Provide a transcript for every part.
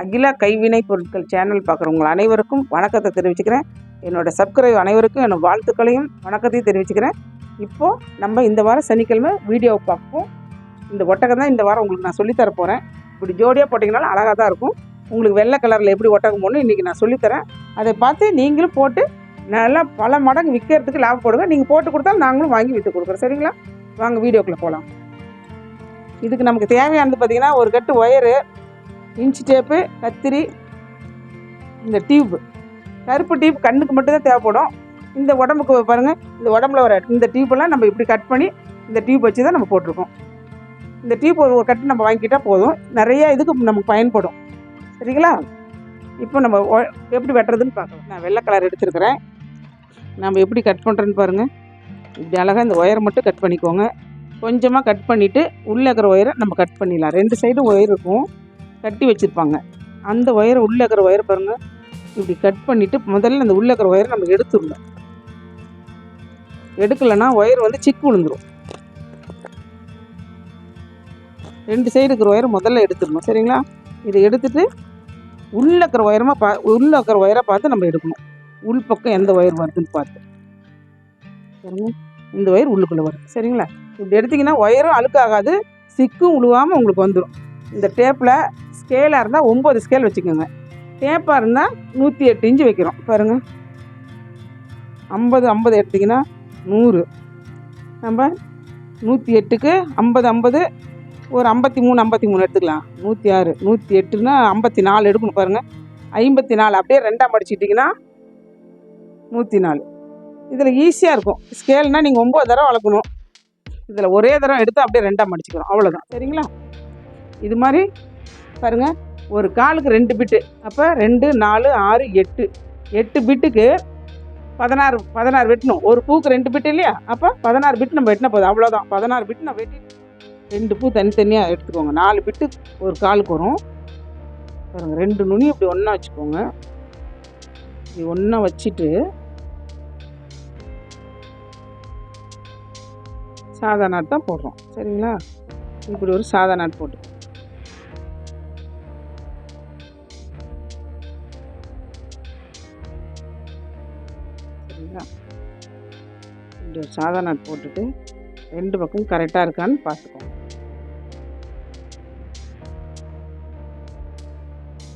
அகிலா கைவினை பொருட்கள் சேனல் பார்க்குறவங்க அனைவருக்கும் வணக்கத்தை தெரிவிச்சுக்கிறேன். என்னோட சப்ஸ்கிரைப் அனைவருக்கும் என்னோட வாழ்த்துக்களையும் வணக்கத்தையும் தெரிவிச்சுக்கிறேன். இப்போது நம்ம இந்த வாரம் சனிக்கிழமை வீடியோ பார்ப்போம். இந்த ஒட்டகம் தான் இந்த வாரம் உங்களுக்கு நான் சொல்லித்தர போகிறேன் இப்படி ஜோடியாக போட்டிங்கனாலும் அழகாக தான் இருக்கும். உங்களுக்கு வெள்ளை கலரில் எப்படி ஒட்டகம் போடணும் இன்றைக்கி நான் சொல்லித்தரேன். அதை பார்த்து நீங்களும் போட்டு நல்லா பல மடங்கு விற்கிறதுக்கு லாபம் போடுங்க. நீங்கள் போட்டு கொடுத்தாலும் நாங்களும் வாங்கி விற்று கொடுக்குறோம். சரிங்களா? வாங்க வீடியோக்குள்ளே போகலாம் இதுக்கு நமக்கு தேவையானது பார்த்திங்கன்னா ஒரு கட்டு ஒயரு இன்ச் டேப்பு கத்திரி இந்த டியூப்பு. கருப்பு டியூப் கண்ணுக்கு மட்டும்தான் தேவைப்படும். இந்த உடம்புக்கு பாருங்கள் இந்த உடம்புல வர இந்த டியூப்பெல்லாம் நம்ம இப்படி கட் பண்ணி இந்த டியூப் வச்சு தான் நம்ம போட்டிருக்கோம். இந்த டியூப் ஒரு ஒரு கட்டு நம்ம வாங்கிக்கிட்டால் போதும். நிறைய இதுக்கு நமக்கு பயன்படும். சரிங்களா? இப்போ நம்ம ஒ- எப்படி வெட்டுறதுன்னு பார்க்கலாம். நான் வெள்ளை கலர் எடுத்துருக்கிறேன். நம்ம எப்படி கட் பண்ணுறேன்னு பாருங்கள் இப்படி அழகாக இந்த ஒயரை மட்டும் கட் பண்ணிக்கோங்க. கொஞ்சமாக கட் பண்ணிவிட்டு உள்ளே இருக்கிற ஒயரை நம்ம கட் பண்ணிடலாம். ரெண்டு சைடும் ஒயர் இருக்கும். கட்டி வச்சுருப்பாங்க. அந்த ஒயரை உள்ளே இருக்கிற ஒயரை பாருங்கள் இப்படி கட் பண்ணிவிட்டு முதல்ல அந்த உள்ளே இருக்கிற ஒயரை நம்ம எடுத்துடணும். எடுக்கலைன்னா ஒயர் வந்து சிக்கு விழுந்துடும் ரெண்டு சைடு இருக்கிற ஒயரை முதல்ல எடுத்துடணும். சரிங்களா? இதை எடுத்துட்டு உள்ளே இருக்கிற ஒயரமாக பா உள்ளே இருக்கிற ஒயரை பார்த்து நம்ம எடுக்கணும். உள் பக்கம் எந்த ஒயர் வருதுன்னு பார்த்து. பாருங்க. இந்த ஒயர் உள்ளுக்குள்ளே வருது. சரிங்களா? இப்படி எடுத்திங்கன்னா ஒயரும் அழுக்காகாது சிக்கும் உழுவாமல் உங்களுக்கு வந்துடும் இந்த டேப்பில் ஸ்கேலாக இருந்தால் ஒம்பது ஸ்கேல் வச்சுக்கோங்க. டேப்பாக இருந்தால் நூற்றி எட்டு இன்ச்சு வைக்கிறோம். பாருங்கள் ஐம்பது ஐம்பது எடுத்திங்கன்னா நூறு. நம்ம நூற்றி எட்டுக்கு ஐம்பது ஐம்பது ஒரு ஐம்பத்தி மூணு ஐம்பத்தி மூணு எடுத்துக்கலாம். நூற்றி ஆறு நூற்றி எட்டுன்னா ஐம்பத்தி நாலு எடுக்கணும் பாருங்கள் ஐம்பத்தி நாலு அப்படியே ரெண்டாக மடிச்சிட்டிங்கன்னா நூற்றி நாலு. இதில் ஈஸியாக இருக்கும். ஸ்கேல்னால் நீங்கள் ஒம்பது தடவை வளர்க்கணும். இதில் ஒரே தடவை எடுத்து அப்படியே ரெண்டாக மடிச்சுக்கிறோம் அவ்வளோதான் சரிங்களா? இது மாதிரி பாருங்கள் ஒரு காலுக்கு ரெண்டு பிட்டு அப்போ ரெண்டு நாலு ஆறு எட்டு. எட்டு பிட்டுக்கு பதினாறு பதினாறு வெட்டணும். ஒரு பூக்கு ரெண்டு பிட்டு இல்லையா? அப்போ பதினாறு பிட்டு நம்ம வெட்டின போதும். அவ்வளோதான் பதினாறு பிட்டு நம்ம வெட்டி ரெண்டு பூ தனித்தனியாக எடுத்துக்கோங்க. நாலு பிட்டு ஒரு காலுக்கு வரும். பாருங்க ரெண்டு நுனி இப்படி ஒன்றா வச்சுக்கோங்க. இப்படி ஒன்றா வச்சுட்டு சாதா நாட் தான் போடுறோம். சரிங்களா? இப்படி ஒரு சாதா நாட் போட்டு. சரிங்களா இப்படி ஒரு சாதா நாட் போட்டுட்டு ரெண்டு பக்கம் கரெக்டாக இருக்கான்னு பார்த்துக்கோங்க.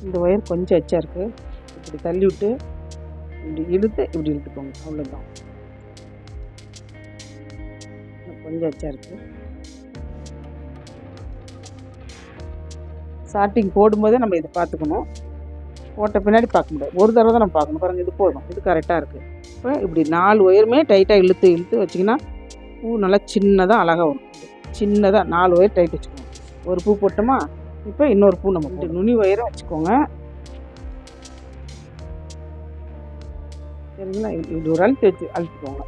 இந்த ஒயர் கொஞ்சம் எச்சா இருக்குது இப்படி தள்ளி விட்டு இப்படி இழுத்து இப்படி இழுத்துக்கோங்க. அவ்வளோதான் கொஞ்சம் எச்சா இருக்குது ஸ்டார்டிங் போடும்போதே நம்ம இதை பார்த்துக்கணும். போட்ட பின்னாடி பார்க்க முடியாது. ஒரு தடவை தான் நம்ம பார்க்கணும். பாருங்கள் இது போதும். இது கரெக்டாக இருக்குது இப்போ இப்படி நாலு ஒயருமே டைட்டாக இழுத்து இழுத்து வச்சிங்கன்னா பூ நல்லா சின்னதாக அழகாக வரும். சின்னதாக நாலு ஒயர் டைட் வச்சுக்கோங்க. ஒரு பூ போட்டோமா இப்போ இன்னொரு பூ நம்ம போட்டு நுனி ஒயரை வச்சுக்கோங்க. சரிங்களா? இப்படி இப்படி ஒரு அழுத்து வச்சு அழுத்திக்கோங்க.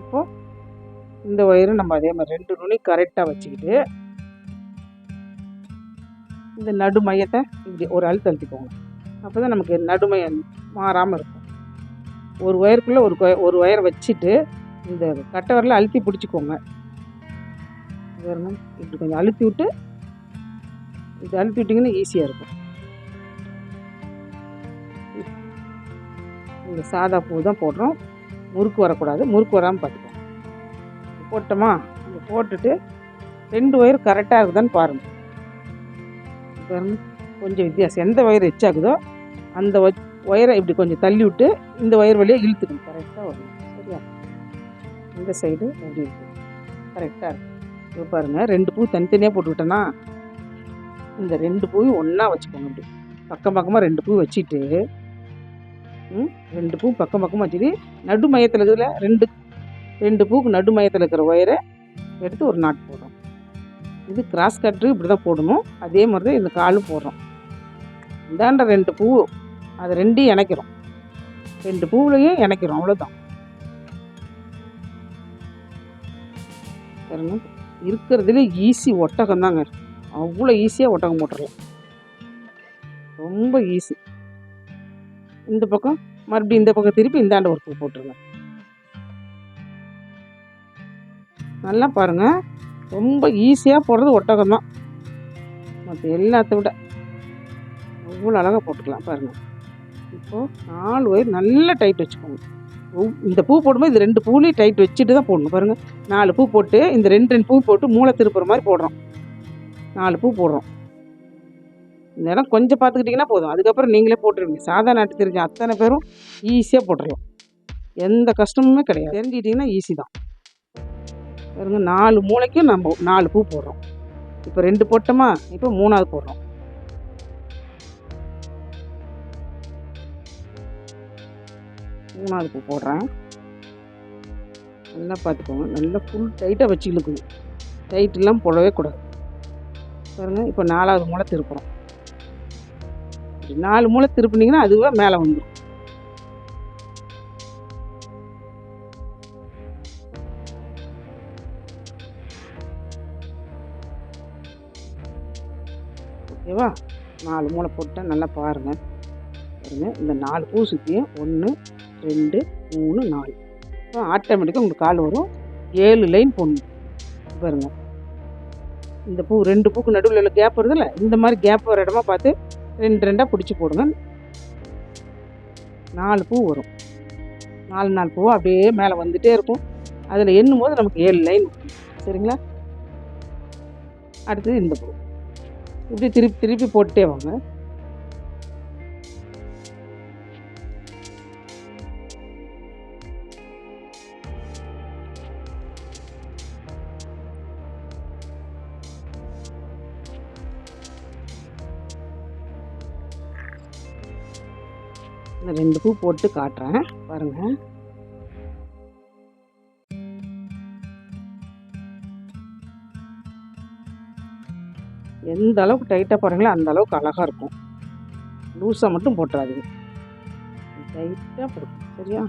இப்போ இந்த ஒயரும் நம்ம அதே மாதிரி ரெண்டு நுனி கரெக்டாக வச்சுக்கிட்டு இந்த நடு மையத்தை இப்படி ஒரு அழுத்து அழுத்திக்கோங்க. அப்போ தான் நமக்கு நடுமையம் மாறாமல் இருக்கும். ஒரு ஒயருக்குள்ளே ஒரு ஒரு ஒயரை வச்சுட்டு இந்த கட்டை அழுத்தி பிடிச்சிக்கோங்க. இப்படி கொஞ்சம் அழுத்தி விட்டு இது அழுத்தி விட்டிங்கன்னா ஈஸியாக இருக்கும். இந்த சாதா பூ தான் போடுறோம். முறுக்கு வரக்கூடாது. முறுக்கு வராமல் பார்த்துக்கோங்க. போட்டோமா? இங்கே போட்டுட்டு ரெண்டு ஒயர் கரெக்டாக இருக்குதான்னு பாருங்கள் பாருங்க கொஞ்சம் வித்தியாசம். எந்த ஒயர் எச்சாகுதோ அந்த ஒயரை இப்படி கொஞ்சம் தள்ளி விட்டு இந்த ஒயர் வழியாக இழுத்துக்கணும். கரெக்டாக வரும் சரியா? இந்த சைடு அப்படி இருக்கு. கரெக்டாக இருக்கும் இப்போ பாருங்கள் ரெண்டு பூ தனித்தனியாக போட்டுக்கிட்டேன்னா இந்த ரெண்டு பூவும் ஒன்றா வச்சுக்கோங்க அப்படி. பக்கம் பக்கமாக ரெண்டு பூ வச்சுட்டு ரெண்டு பூ பக்கம் பக்கமாக வச்சுட்டு நடு மையத்தில் இருக்கிறதுல ரெண்டு ரெண்டு பூக்கு நடு மையத்தில் இருக்கிற ஒயரை எடுத்து ஒரு நாட் போடுறோம். இது கிராஸ் கட்டு இப்படி தான் போடணும். அதே மாதிரி தான் இந்த காலும் போடுறோம். இந்தாண்ட ரெண்டு பூ அது ரெண்டையும் இணைக்கிறோம். ரெண்டு பூவுலையும் இணைக்கிறோம் அவ்வளோதான் பாருங்க இருக்கிறதுல ஈஸி ஒட்டகம் தாங்க அவ்வளோ ஈஸியாக ஒட்டகம் போட்டுடலாம் ரொம்ப ஈஸி இந்த பக்கம் மறுபடியும் இந்த பக்கம் திருப்பி இந்தாண்ட ஒரு பூ போட்டுருங்க. நல்லா பாருங்கள் ரொம்ப ஈஸியாக போடுறது ஒட்டகம் தான். மற்ற எல்லாத்த விட அவ்வளோ அழகாக போட்டுக்கலாம் பாருங்கள் இப்போது நாலு ஒயர் நல்லா டைட் வச்சுக்கோங்க. இந்த பூ போடும்போது இந்த ரெண்டு பூலையும் டைட் வச்சுட்டு தான் போடணும். பாருங்கள் நாலு பூ போட்டு இந்த ரெண்டு ரெண்டு பூ போட்டு மூளை திருப்புற மாதிரி போடுறோம். நாலு பூ போடுறோம். இந்த இடம் கொஞ்சம் பார்த்துக்கிட்டிங்கன்னா போதும். அதுக்கப்புறம் நீங்களே போட்டுருவீங்க. சாதா நாட்டு தெரிஞ்ச அத்தனை பேரும் ஈஸியாக போட்டுடலாம் எந்த கஷ்டமுமே கிடையாது. தெரிஞ்சிட்டிங்கன்னா ஈஸி தான். பாருங்கள் நாலு மூளைக்கும் நம்ம நாலு பூ போடுறோம். இப்போ ரெண்டு போட்டோமா? இப்போ மூணாவது போடுறோம். மூணாவது பூ போடுறேன். நல்லா பார்த்துக்கோங்க. நல்லா ஃபுல் டைட்டாக வச்சு டைட்டெல்லாம் போடவே கூடாது. பாருங்கள் இப்போ நாலாவது மூளை திருப்புறோம். நாலு மூளை திருப்புனீங்கன்னா அதுவே மேலே வந்துடும் ஓகேவா? நாலு மூளை போட்டால் நல்லா பாருங்கள் பாருங்கள் இந்த நாலு பூ சுற்றியும் ஒன்று ரெண்டு மூணு நாலு. ஆட்டோமேட்டிக்காக உங்களுக்கு கால் வரும். ஏழு லைன் போடணும். பாருங்கள் இந்த பூ ரெண்டு பூக்கு நடுவில் உள்ள கேப் வருதுல்ல இந்த மாதிரி கேப் வர இடமா பார்த்து ரெண்டு ரெண்டாக பிடிச்சி போடுங்க. நாலு பூ வரும். நாலு நாலு பூ அப்படியே மேலே வந்துகிட்டே இருக்கும். அதில் எண்ணும் போது நமக்கு ஏழு லைன் சரிங்களா? அடுத்தது இந்த பூ. இப்படி திருப்பி திருப்பி போட்டுட்டே வாங்க. ரெண்டு பூ போட்டு காட்டுறேன். பாருங்க. எந்த அளவுக்கு டைட்டாக போடுறீங்களோ அந்த அளவுக்கு அழகாக இருக்கும். லூஸாக மட்டும் போட்டுறாதீங்க. டைட்டாக போடுங்க சரியா?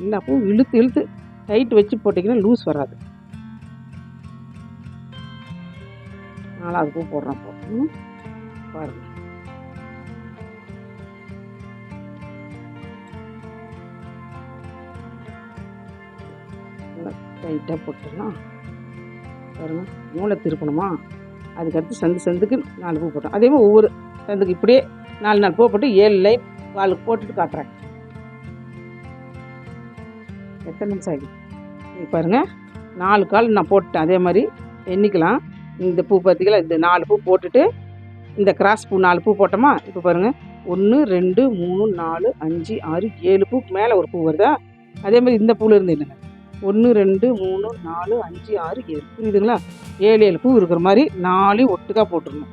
எல்லா பூவும் இழுத்து இழுத்து டைட் வச்சு போட்டிங்கன்னா லூஸ் வராது. நாலாவது பூ போடுறேன் பாருங்கள் டைட்டாக போட்டுடலாம். பாருங்க மூளை திருப்பணுமா? அதுக்கடுத்து சந்து சந்துக்கு நாலு பூ போட்டோம். அதே மாதிரி ஒவ்வொரு சந்துக்கு இப்படியே நாலு நாலு பூ போட்டு ஏழு லைன் காலுக்கு போட்டுட்டு காட்டுறேன். எத்தனை நிமிஷம் ஆகி நீங்கள் பாருங்க நாலு கால் நான் போட்டுட்டேன். அதே மாதிரி எண்ணிக்கலாம். இந்த பூ பார்த்திங்களா இந்த நாலு பூ போட்டுட்டு இந்த கிராஸ் பூ நாலு பூ போட்டோமா? இப்போ பாருங்கள் ஒன்று ரெண்டு மூணு நாலு அஞ்சு ஆறு ஏழு பூ மேலே ஒரு பூ வருதா? அதே மாதிரி இந்த பூவில் இருந்து என்னங்க? ஒன்று ரெண்டு மூணு நாலு அஞ்சு ஆறு ஏழு. புரியுதுங்களா? ஏழு ஏழு பூ இருக்கிற மாதிரி நாலு ஒட்டுக்கா போட்டுருணும்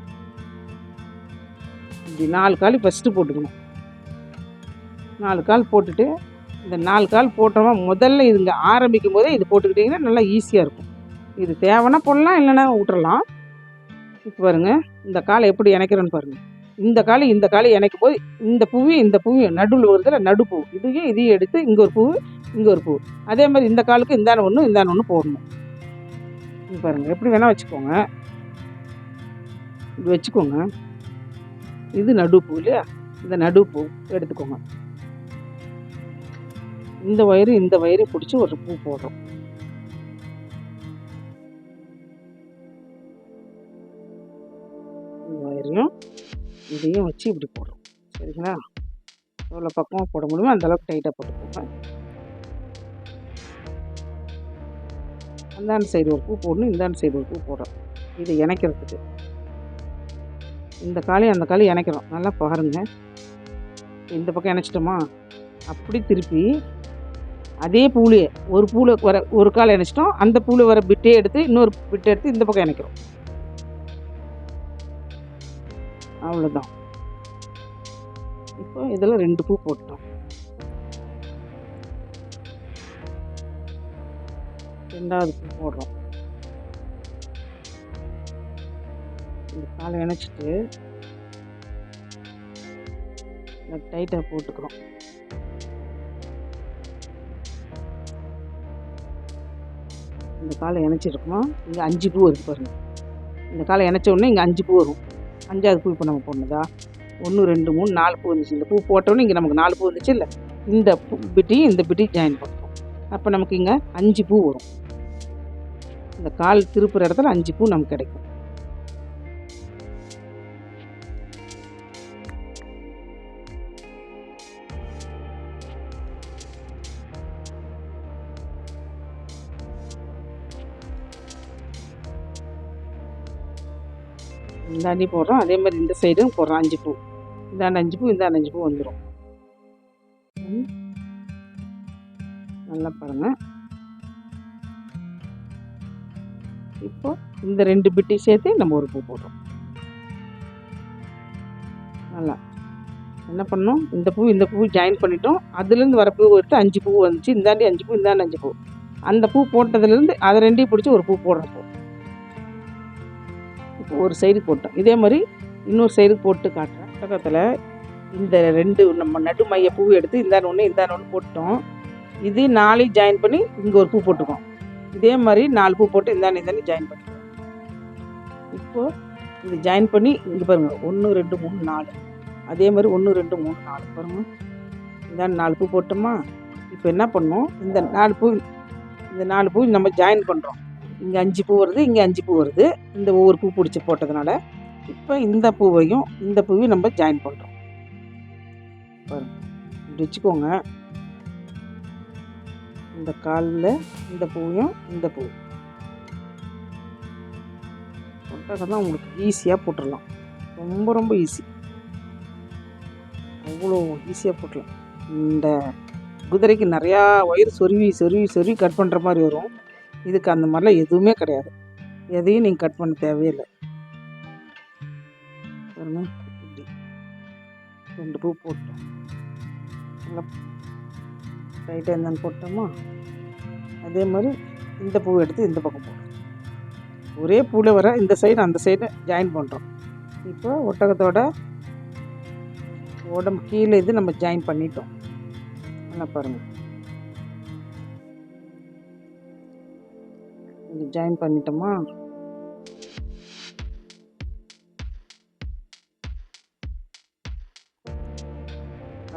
இப்படி நாலு கால் ஃபஸ்ட்டு போட்டுக்கணும். நாலு கால் போட்டுட்டு இந்த நாலு கால் போட்டோமா முதல்ல இதுங்க ஆரம்பிக்கும் போதே இது போட்டுக்கிட்டிங்கன்னா நல்லா ஈஸியாக இருக்கும். இது தேவைன்னா போடலாம் இல்லைன்னா விட்டுறலாம் இப்போ பாருங்கள் இந்த காலை எப்படி இணைக்கிறோன்னு பாருங்கள் இந்த காலை இந்த காலை இணைக்கும் போது இந்த பூவையும் இந்த பூவையும் நடுவில் வருதுல நடுப்பூ. இதையும் இதையும் எடுத்து இங்கே ஒரு பூ இங்கே ஒரு பூ. அதே மாதிரி இந்த காலுக்கு இந்தான ஒன்று இந்தான ஒன்று போடணும். இது பாருங்கள் எப்படி வேணால் வச்சுக்கோங்க. இது வச்சுக்கோங்க. இது நடுப்பூ இல்லையா? இந்த நடுப்பூ எடுத்துக்கோங்க. இந்த வயிறு இந்த ஒயரு பிடிச்சி ஒரு பூ போடுறோம். இந்த வயிறையும் இதையும் வச்சு இப்படி போடுறோம். சரிங்களா? எவ்வளோ பக்கமாக போட முடியுமோ அந்தளவுக்கு டைட்டாக போட்டுக்கோங்க. அந்தாண்ட சைடு ஒரு பூ போடணும் இந்தாண்ட சைடு ஒரு பூ போடுறோம் இதை இணைக்கிறதுக்கு. இந்த காலையும் அந்த காலையும் இணைக்கிறோம். நல்லா பாருங்க. இந்த பக்கம் இணைச்சிட்டோமா? அப்படி திருப்பி அதே பூலையே ஒரு பூவில் வர ஒரு கால் இணைச்சிட்டோம். அந்த பூவில் வர பிட்டே எடுத்து இன்னொரு பிட்டை எடுத்து இந்த பக்கம் இணைக்கிறோம். அவ்வளோதான் இப்போ இதில் ரெண்டு பூ போட்டோம் ரெண்டாவது பூ போடுறோம். இந்த காலை இணைச்சிட்டு டைட்டாக போட்டுக்கிறோம். இந்த காலை இணைச்சிருக்கோம். இங்கே அஞ்சு பூ இருக்கு பாருங்க. இந்த காலை இணைச்ச உடனே இங்கே அஞ்சு பூ வரும். அஞ்சாவது பூ இப்போ நம்ம போடணுதா? ஒன்று ரெண்டு மூணு நாலு பூ வந்துச்சு. இந்த பூ போட்டோன்னே இங்கே நமக்கு நாலு பூ வந்துச்சு இல்லை இந்த பூ பிட்டியும் இந்த பிட்டி ஜாயின் பண்ணுறோம் அப்போ நமக்கு இங்கே அஞ்சு பூ வரும். இந்த கால் திருப்புற இடத்துல அஞ்சு பூ நமக்கு கிடைக்கும். இந்தாண்டி போடுறோம். அதே மாதிரி இந்த சைடும் போடுறோம். அஞ்சு பூ. இந்தாண்ட அஞ்சு பூ இந்தாண்ட அஞ்சு பூ வந்துடும் நல்லா பாருங்கள் இப்போ இந்த ரெண்டு பிட்டி சேர்த்து நம்ம ஒரு பூ போடுறோம். நல்லா. என்ன பண்ணோம்? இந்த பூ இந்த பூ ஜாயின் பண்ணிட்டோம். அதுலேருந்து வர பூ எடுத்து அஞ்சு பூ வந்துச்சு. இந்தாண்டி அஞ்சு பூ இந்தாண்டி அஞ்சு பூ. அந்த பூ போட்டதுலேருந்து அதை ரெண்டையும் பிடிச்சி ஒரு பூ போடுறப்போ இப்போ. ஒரு சைடு போட்டோம். இதே மாதிரி இன்னொரு சைடு போட்டு காட்டுறேன். பக்கத்தில் இந்த ரெண்டு நம்ம நடுமைய பூ எடுத்து இந்தாண்டு ஒன்று இந்தாண்டு ஒன்று போட்டோம் இது நாளைக்கு ஜாயின் பண்ணி இங்கே ஒரு பூ போட்டுருக்கோம் இதே மாதிரி நாலு பூ போட்டு இந்தாண்ட இந்தாண்ட ஜாயின் பண்ணிக்கிறோம் இப்போது இது ஜாயின் பண்ணி இங்கே பாருங்கள் ஒன்று ரெண்டு மூணு நாலு. அதே மாதிரி ஒன்று ரெண்டு மூணு நாலு பாருங்கள் இந்தாண்ட நாலு பூ போட்டோமா? இப்போ என்ன பண்ணோம்? இந்த நாலு பூ இந்த நாலு பூ நம்ம ஜாயின் பண்ணுறோம் இங்கே அஞ்சு பூ வருது இங்கே அஞ்சு பூ வருது. இந்த ஒவ்வொரு பூ பிடிச்சி போட்டதுனால இப்போ இந்த பூவையும் இந்த பூவையும் நம்ம ஜாயின் பண்ணுறோம் பாருங்க இப்படி வச்சுக்கோங்க. இந்த காலில் இந்த பூவையும் இந்த பூ. போட்டால் உங்களுக்கு ஈஸியாக போட்டுடலாம். ரொம்ப ரொம்ப ஈஸி அவ்வளோ ஈஸியாக போட்டலாம் இந்த குதிரைக்கு நிறையா ஒயர் சொருவி சொருவி சொருவி கட் பண்ணுற மாதிரி வரும். இதுக்கு அந்த மாதிரிலாம் எதுவுமே கிடையாது. எதையும் நீங்கள் கட் பண்ண தேவையில்லை பாருங்க இப்படி. ரெண்டு பூ போட்டோம் நல்லா ரைட்டாக என்னன்னு போட்டோமா? அதே மாதிரி இந்த பூ எடுத்து இந்த பக்கம் போடுறோம் ஒரே பூவில் வர இந்த சைடு அந்த சைடு ஜாயின் பண்ணுறோம் இப்போ ஒட்டகத்தோட உடம்பு கீழே இது நம்ம ஜாயின் பண்ணிட்டோம். நல்லா பாருங்கள் இது ஜாயின் பண்ணிட்டோமா?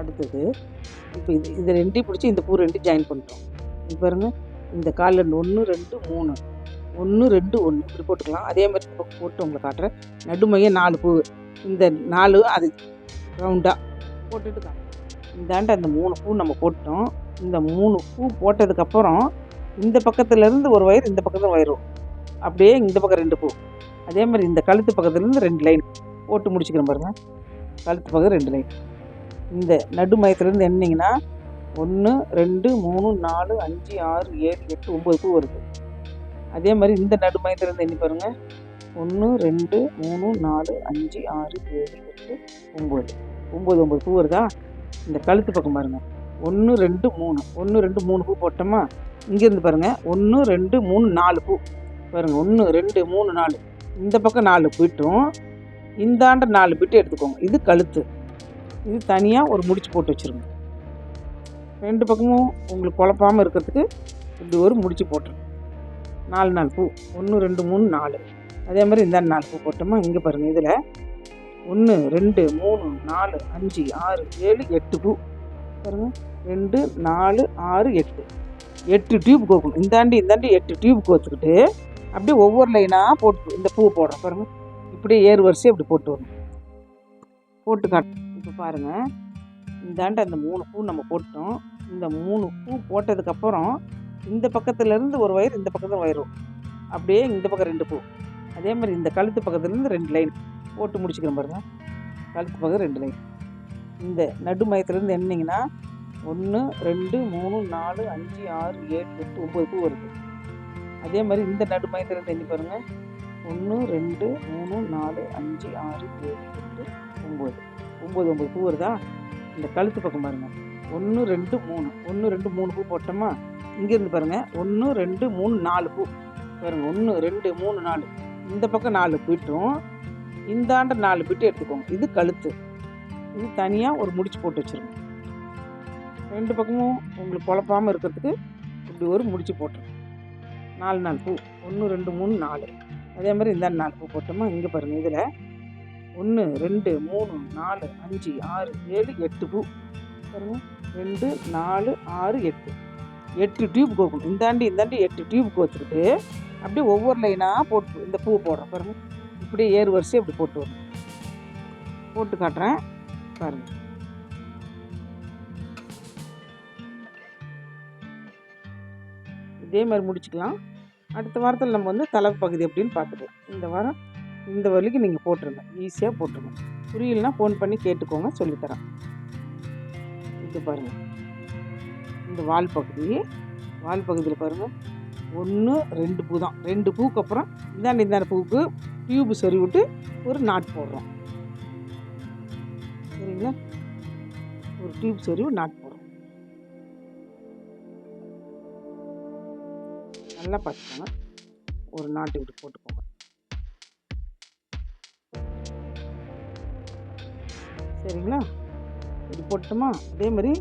அடுத்தது இப்போ இது இது ரெண்டையும் பிடிச்சி இந்த பூ ரெண்டு ஜாயின் பண்ணிட்டோம் இது பாருங்க இந்த காலில் ஒன்று ரெண்டு மூணு. ஒன்று ரெண்டு ஒன்று இப்படி போட்டுக்கலாம். அதே மாதிரி இந்த பக்கம் போட்டு உங்களை காட்டுறேன். நடுமைய நாலு பூ. இந்த நாலு அது ரவுண்டாக போட்டுட்டு தான். இந்தாண்ட அந்த மூணு பூ நம்ம போட்டோம். இந்த மூணு பூ போட்டதுக்கப்புறம் இந்த பக்கத்துலேருந்து ஒரு வயிறு இந்த பக்கத்தில் வயிறு. அப்படியே இந்த பக்கம் ரெண்டு பூ. அதே மாதிரி இந்த கழுத்து பக்கத்துலேருந்து ரெண்டு லைன் போட்டு முடிச்சுக்கிறேன் பாருங்கள் கழுத்து பக்கம் ரெண்டு லைன் இந்த நடு மையத்துலேருந்து எண்ணிங்கன்னா ஒன்று ரெண்டு மூணு நாலு அஞ்சு ஆறு ஏழு எட்டு ஒம்பது பூ வருது. அதே மாதிரி இந்த நடு மையத்துலேருந்து எண்ணி பாருங்கள் ஒன்று ரெண்டு மூணு நாலு அஞ்சு ஆறு ஏழு எட்டு ஒம்பது ஒம்பது ஒம்பது பூ வருதா? இந்த கழுத்து பக்கம் பாருங்கள் ஒன்று ரெண்டு மூணு. ஒன்று ரெண்டு மூணு பூ போட்டோமா? இங்கேருந்து பாருங்கள் ஒன்று ரெண்டு மூணு நாலு பூ. பாருங்கள் ஒன்று ரெண்டு மூணு நாலு. இந்த பக்கம் நாலு பிட்டும் இந்தாண்ட நாலு பிட்டு எடுத்துக்கோங்க. இது கழுத்து. இது தனியாக ஒரு முடிச்சு போட்டு வச்சுருங்க. ரெண்டு பக்கமும் உங்களுக்கு குழப்பாமல் இருக்கிறதுக்கு இப்படி ஒரு முடிச்சு போட்டுருங்க. நாலு நாலு பூ. ஒன்று ரெண்டு மூணு நாலு. அதே மாதிரி இந்த நாலு பூ போட்டோமா இங்கே பாருங்கள் இதில். ஒன்று ரெண்டு மூணு நாலு அஞ்சு ஆறு ஏழு எட்டு பூ. பாருங்க. ரெண்டு நாலு ஆறு எட்டு. எட்டு டியூப் கோக்கணும். இந்தாண்டி இந்தாண்டி எட்டு டியூப் கோத்துக்கிட்டு அப்படியே ஒவ்வொரு லைனாக போட்டு இந்த பூ போடுறோம். பாருங்கள் இப்படியே ஏறு வரிசையாக அப்படி போட்டு வரணும். போட்டு காட்டு. இப்போ பாருங்கள் இந்தாண்ட அந்த மூணு பூ நம்ம போட்டோம். இந்த மூணு பூ போட்டதுக்கப்புறம் இந்த பக்கத்துலேருந்து ஒரு வயிறு இந்த பக்கத்தில் வயிறு. அப்படியே இந்த பக்கம் ரெண்டு பூ. அதே மாதிரி இந்த கழுத்து பக்கத்துலேருந்து ரெண்டு லைன் போட்டு முடிச்சுக்கிறோம் பாருங்க. கழுத்து பக்கம் ரெண்டு லைன் இந்த நடு மையத்துலேருந்து என்னிங்கன்னா ஒன்று ரெண்டு மூணு நாலு அஞ்சு ஆறு ஏழு எட்டு ஒம்பது பூ வருது. அதே மாதிரி இந்த நடு மையத்துலேருந்து எண்ணி பாருங்கள் ஒன்று ரெண்டு மூணு நாலு அஞ்சு ஆறு ஏழு எட்டு ஒம்பது ஒம்பது ஒம்பது பூ வருதா? இந்த கழுத்து பக்கம் பாருங்கள் ஒன்று ரெண்டு மூணு. ஒன்று ரெண்டு மூணு பூ போட்டோமா? இங்கேருந்து பாருங்கள் ஒன்று ரெண்டு மூணு நாலு பூ. பாருங்கள் ஒன்று ரெண்டு மூணு நாலு. இந்த பக்கம் நாலு பிட்டும் இந்தாண்ட நாலு பிட்டு எடுத்துக்கோங்க. இது கழுத்து. இது தனியாக ஒரு முடிச்சு போட்டு வச்சுருங்க. ரெண்டு பக்கமும் உங்களுக்கு குழப்பாமல் இருக்கிறதுக்கு இப்படி ஒரு முடிச்சு போட்டுருங்க. நாலு நாலு பூ. ஒன்று ரெண்டு மூணு நாலு. அதே மாதிரி இந்த நாலு பூ போட்டோமா? இங்கே பாருங்கள் இதில் ஒன்று ரெண்டு மூணு நாலு அஞ்சு ஆறு ஏழு எட்டு பூ பாருங்க. ரெண்டு நாலு ஆறு எட்டு. எட்டு டியூப் கோக்கணும் இந்தாண்டி இந்தாண்டி எட்டு டியூப் கோத்துக்கிட்டு அப்படியே ஒவ்வொரு லைனாக போட்டு இந்த பூ போடுறோம். பாருங்க. இப்படியே ஏறு வரிசையாக இப்படி போட்டு வரணும் போட்டு காட்டுறேன். பாருங்க. இதே மாதிரி முடிச்சுக்கலாம். அடுத்த வாரத்தில் நம்ம வந்து தலைப்பகுதி அப்படின்னு பார்த்துக்கலாம். இந்த வாரம் இந்த வரைக்கும் நீங்கள் போட்டுருங்க. ஈஸியாக போட்டுருங்க. புரியலனா ஃபோன் பண்ணி கேட்டுக்கோங்க சொல்லித்தரேன். இது பாருங்கள் இந்த வால் பகுதி வால் பகுதியில் பாருங்கள் ஒன்று ரெண்டு பூ தான். ரெண்டு பூக்கு அப்புறம் இந்தாண்ட இந்தாண்ட பூவுக்கு டியூப் சொறி விட்டு ஒரு நாட் போடுறோம். சரிங்களா? ஒரு டியூப் சொறி நாட் போடுறோம். நல்லா பார்த்துக்கோங்க. ஒரு நாட்டு விட்டு போட்டுக்கோங்க. சரிங்களா? இது போட்டுமா அதே மாதிரி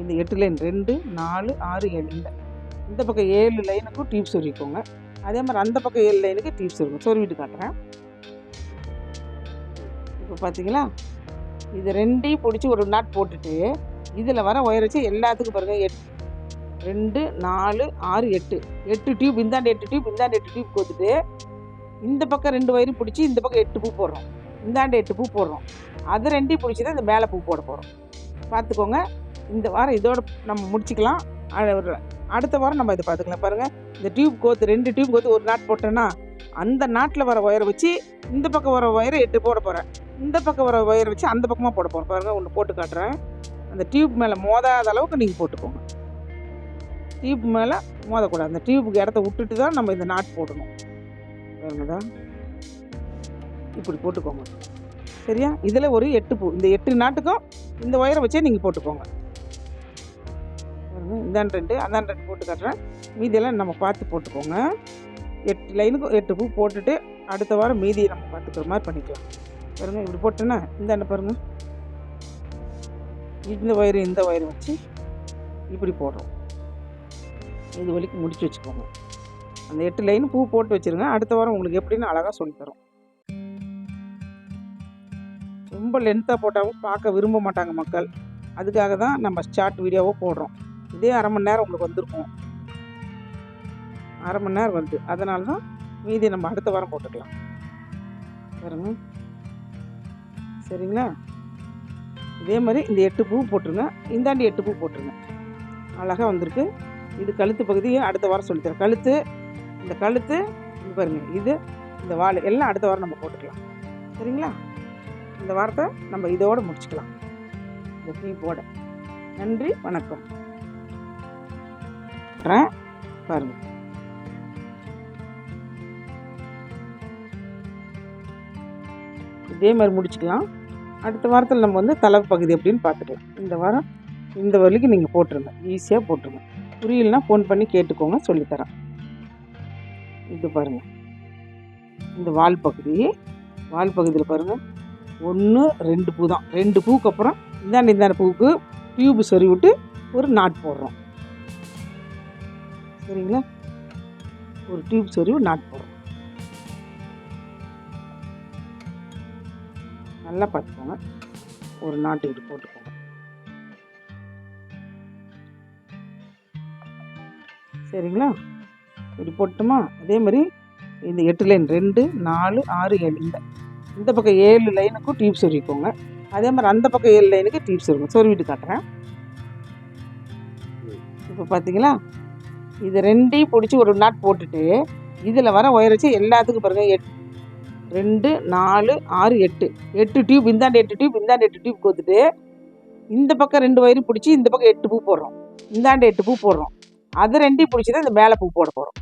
இந்த எட்டு லைன் ரெண்டு நாலு ஆறு ஏழு இந்த. இந்த பக்கம் ஏழு லைனுக்கும் டியூப் சொருவிக்கோங்க அதே மாதிரி அந்த பக்கம் ஏழு லைனுக்கு டியூப் சொருக்கும் சொருவிட்டு காட்டுறேன். இப்போ பார்த்தீங்களா? இது ரெண்டையும் பிடிச்சி ஒரு நாட் போட்டுட்டு இதில் வர ஒயர் வச்சு எல்லாத்துக்கும் பாருங்கள் எட் ரெண்டு நாலு ஆறு எட்டு. எட்டு டியூப் இந்தாண்டு எட்டு டியூப் இந்தாண்டு எட்டு டியூப் கொடுத்துட்டு இந்த பக்கம் ரெண்டு வயரும் பிடிச்சி இந்த பக்கம் எட்டு பூ போடுறோம். இந்தாண்டு எட்டு பூ போடுறோம். அது ரெண்டையும் பிடிச்சி தான் இந்த மேலே பூ போட போகிறோம் பார்த்துக்கோங்க இந்த வாரம் இதோட நம்ம முடிச்சுக்கலாம். அடுத்த வாரம் நம்ம இதை பார்த்துக்கலாம் பாருங்கள் இந்த டியூப் கோத்து ரெண்டு டியூப் கோத்து ஒரு நாட் போட்டேன்னா அந்த நாட்டில் வர ஒயரை வச்சு இந்த பக்கம் வர ஒயரை எட்டு போட போகிறேன் இந்த பக்கம் வர ஒயரை வச்சு அந்த பக்கமாக போட போகிறேன் பாருங்கள் ஒன்று போட்டு காட்டுறேன். அந்த டியூப் மேலே மோதாத அளவுக்கு நீங்கள் போட்டுக்கோங்க. டியூப் மேலே மோதக்கூடாது. அந்த டியூப்புக்கு இடத்த விட்டுட்டு தான் நம்ம இந்த நாட் போடணும். வேணுதா இப்படி போட்டுக்கோங்க. சரியா? இதில் ஒரு எட்டு பூ இந்த எட்டு நாட்டுக்கும் இந்த ஒயரை வச்சே நீங்கள் போட்டுக்கோங்க. பாருங்க, இந்தாண்ட ரெண்டு அந்தாண்ட ரெண்டு போட்டு காட்டுறேன். மீதியெல்லாம் நம்ம பார்த்து போட்டுக்கோங்க. எட்டு லைனுக்கும் எட்டு பூ போட்டுட்டு அடுத்த வாரம் மீதியை நம்ம பார்த்துக்கிற மாதிரி பண்ணிக்கலாம். பாருங்கள் இப்படி போட்டேன்னா இந்தாண்ட பாருங்கள் இந்த ஒயரு இந்த ஒயரு வச்சு இப்படி போடுறோம். இது வரைக்கும் முடிச்சு வச்சுக்கோங்க. அந்த எட்டு லைன் பூ போட்டு வச்சிருங்க. அடுத்த வாரம் உங்களுக்கு எப்படின்னு அழகாக சொல்லித்தரோம். ரொம்ப லென்த்தாக போட்டாலும் பார்க்க விரும்ப மாட்டாங்க மக்கள். அதுக்காக தான் நம்ம ஷார்ட் வீடியோவோ போடுறோம். இதே அரை மணி நேரம் உங்களுக்கு வந்திருக்கும். அரை மணி நேரம் வருது. அதனால தான் மீதி நம்ம அடுத்த வாரம் போட்டுக்கலாம். பாருங்க. சரிங்களா? இதே மாதிரி இந்த எட்டு பூ போட்டுருங்க. இந்தாண்டி எட்டு பூ போட்டுருங்க. அழகாக வந்திருக்கு. இது கழுத்து பகுதியை அடுத்த வாரம் சொல்லித்தரேன் கழுத்து இந்த கழுத்து இது பாருங்க. இது இந்த வால் எல்லாம் அடுத்த வாரம் நம்ம போட்டுக்கலாம். சரிங்களா? இந்த வாரத்தை நம்ம இதோடு முடிச்சுக்கலாம். இந்த டீ போட நன்றி வணக்கம். வரேன். பாருங்க இதே மாதிரி முடிச்சுக்கலாம். அடுத்த வாரத்தில் நம்ம வந்து தலை பகுதி அப்படின்னு பார்த்துக்கலாம் இந்த வாரம் இந்த வரைக்கும் நீங்கள் போட்டுருங்க. ஈஸியாக போட்டுருங்க. புரியலனா ஃபோன் பண்ணி கேட்டுக்கோங்க சொல்லித்தரேன். இது பாருங்கள் இந்த வால் பகுதி வால் பகுதியில் பாருங்கள் ஒன்று ரெண்டு பூ தான். ரெண்டு பூக்கு அப்புறம் இந்தாண்ட இந்தாண்ட பூவுக்கு டியூப் சொறி விட்டு ஒரு நாட் போடுறோம். சரிங்களா? ஒரு டியூப் சொறி நாட் போடுறோம். நல்லா பார்த்துக்கோங்க. ஒரு நாட்டு இப்படி போட்டுக்கோங்க. சரிங்களா? இப்படி போட்டுமா அதே மாதிரி இந்த எட்டு லைன் ரெண்டு நாலு ஆறு ஏழு இந்த இந்த பக்கம் ஏழு லைனுக்கும் டீப் சொருவிக்கோங்க அதே மாதிரி அந்த பக்கம் ஏழு லைனுக்கு டீப் சொருங்க சொருவிட்டு காட்டுறேன். இப்போ பார்த்தீங்களா இது ரெண்டையும் பிடிச்சி ஒரு நாட் போட்டுட்டு இதில் வர ஒயர் வச்சு எல்லாத்துக்கும் பாருங்கள் எட் ரெண்டு நாலு ஆறு எட்டு. எட்டு டியூப் இந்தாண்டு எட்டு டியூப் இந்தாண்டு எட்டு டியூப் கோத்துட்டு இந்த பக்கம் ரெண்டு ஒயரும் பிடிச்சி இந்த பக்கம் எட்டு பூ போடுறோம். இந்தாண்டு எட்டு பூ போடுறோம். அது ரெண்டையும் பிடிச்சி தான் இந்த மேலே பூ போட போகிறோம்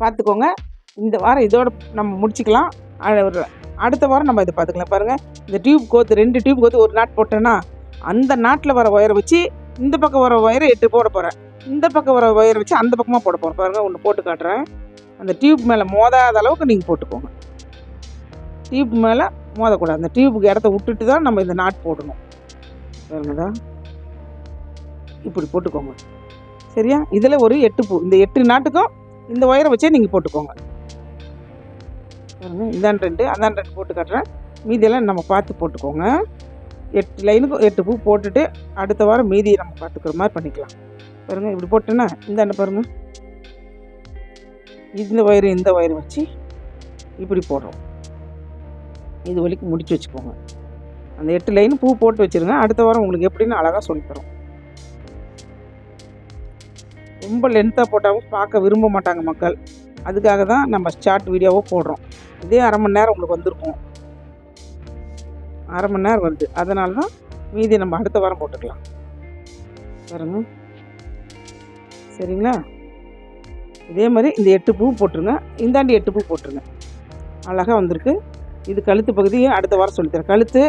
பார்த்துக்கோங்க இந்த வாரம் இதோட நம்ம முடிச்சுக்கலாம். அ- ஒரு அடுத்த வாரம் நம்ம இதை பார்த்துக்கலாம். பாருங்கள் இந்த டியூப் கோத்து ரெண்டு டியூப் கோத்து ஒரு நாட் போட்டேன்னா அந்த நாட்டில் வர ஒயரை வச்சு இந்த பக்கம் வர ஒயரை எட்டு போட போகிறேன் இந்த பக்கம் வர ஒயரை வச்சு அந்த பக்கமாக போட போகிறேன் பாருங்கள் ஒன்று போட்டு காட்டுறேன். அந்த டியூப் மேலே மோதாத அளவுக்கு நீங்கள் போட்டுக்கோங்க. டியூப் மேலே மோதக்கூடாது. அந்த டியூப்புக்கு இடத்த விட்டுட்டு தான் நம்ம இந்த நாட் போடணும். பாருங்கதா இப்படி போட்டுக்கோங்க. சரியா? இதில் ஒரு எட்டு பூ இந்த எட்டு நாட்டுக்கும் இந்த ஒயரை வச்சே நீங்கள் போட்டுக்கோங்க. இதான் ரெண்டு. அந்தாண்ட ரெண்டு போட்டு காட்டுறேன். மீதியெல்லாம் நம்ம பார்த்து போட்டுக்கோங்க. எட்டு லைனுக்கும் எட்டு பூ போட்டுட்டு அடுத்த வாரம் மீதியை நம்ம பார்த்துக்கிற மாதிரி பண்ணிக்கலாம். பாருங்கள் இப்படி போட்டேன்னா இந்தாண்ட பாருங்கள் இந்த ஒயரு இந்த ஒயரு வச்சு இப்படி போடுறோம். இது வரைக்கும் முடிச்சு வச்சுக்கோங்க. அந்த எட்டு லைன் பூ போட்டு வச்சிருங்க. அடுத்த வாரம் உங்களுக்கு எப்படின்னு அழகாக சொல்லித்தரோம் ரொம்ப லென்த்தாக போட்டாலும் பார்க்க விரும்ப மாட்டாங்க மக்கள். அதுக்காக தான் நம்ம ஷார்ட் வீடியோவாக போடுறோம். இதே அரை மணி நேரம் உங்களுக்கு வந்திருக்கும். அரை மணி நேரம் வருது. அதனால தான் மீதி நம்ம அடுத்த வாரம் போட்டுக்கலாம். பாருங்க. சரிங்களா? இதே மாதிரி இந்த எட்டு பூ போட்டுருங்க. இந்தாண்டி எட்டு பூ போட்டுருங்க. அழகாக வந்திருக்கு. இது கழுத்து பகுதியும் அடுத்த வாரம் சொல்லித்தரேன் கழுத்து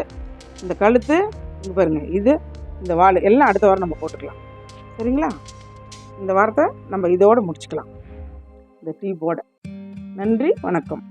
இந்த கழுத்து இங்கே பாருங்கள் இது இந்த வால் எல்லாம் அடுத்த வாரம் நம்ம போட்டுக்கலாம். சரிங்களா? இந்த வாரத்தை நம்ம இதோடு முடிச்சுக்கலாம். இந்த டீ போர்டை நன்றி வணக்கம்.